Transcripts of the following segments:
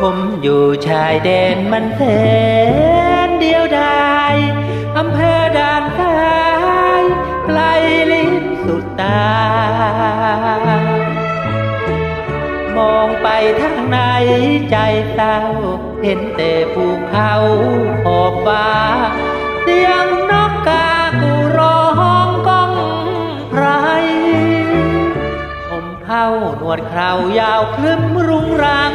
ผมอยู่ชายแดนมันแสนเดียวดายอำเภอด่านซ้ายไกลลิ้นสุดตา มองไปทางไหนใจเศร้า เห็นแต่ภูเขาขอบฟ้า เสียงนกกากูร้องก้องไพรผมเข้าหนวดคราวยาวคลึ้มรุงรัง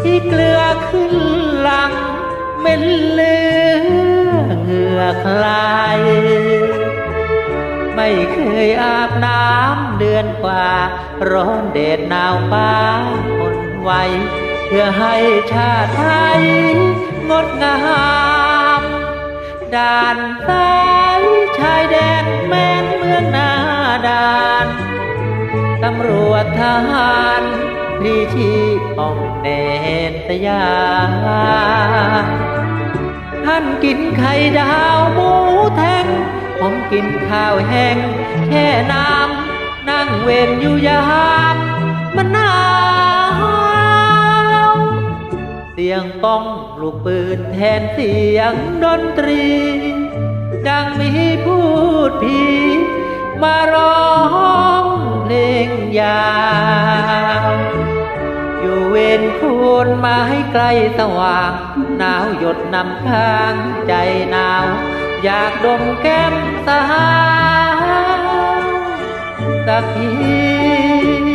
ที่เกลือขึ้นหลังเม็นเลือเหงื่อคลาย ไม่เคยอาบน้ำเดือนกว่า ร้อนเดดหนาวฟ้าคนไวเพื่อให้ชาติไทย งดงามด่านซ้ายชายแดนแม่นเมืองนาด่านตำรวจทหารพรีชีพป้องแดนสยาท่านกินไข่ดาวหมูแทง ผมกินข้าวแห้งแค่น้ำนั่งเวนอยู่ยามมันหนาวเสียงก้องลูกปืนแทนเสียงดนตรี ดังมีพูดผีมาร้องเพลงยาวอยู่เวนคูนมาให้ไกลสว่าง หนาวหยดนำค้างใจหนาว อยากดมแก้มสาวสักที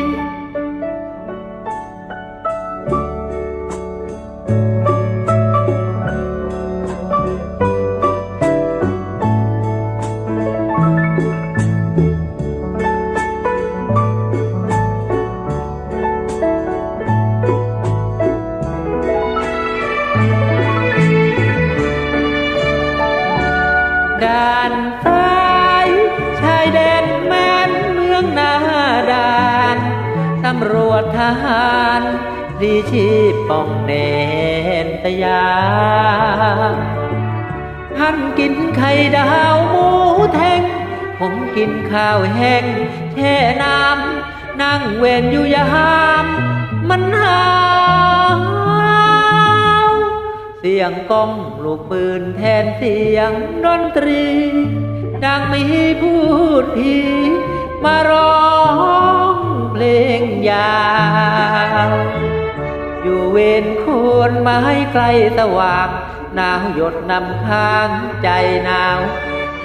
ด่านซ้ายชายแดนแม่นเมืองนาด่านตำรวจทหารดีชีพป้องแดนสยามท่านกินไข่ดาวหมูแทง ผมกินข้าวแห้งแช่น้ำนั่งเวนอยู่ยาม มันหา สียงก้องลูกปืนแทนเสียงดนตรี ดังมีพูดผีมาร้องเพลงยาวอยู่เวนควรมาให้ไกลสว่างหนาวหยดนำค้างใจหนาว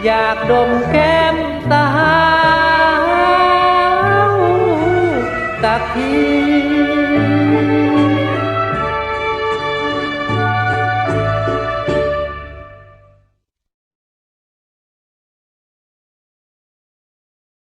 อยากดมแก้มสาวสักที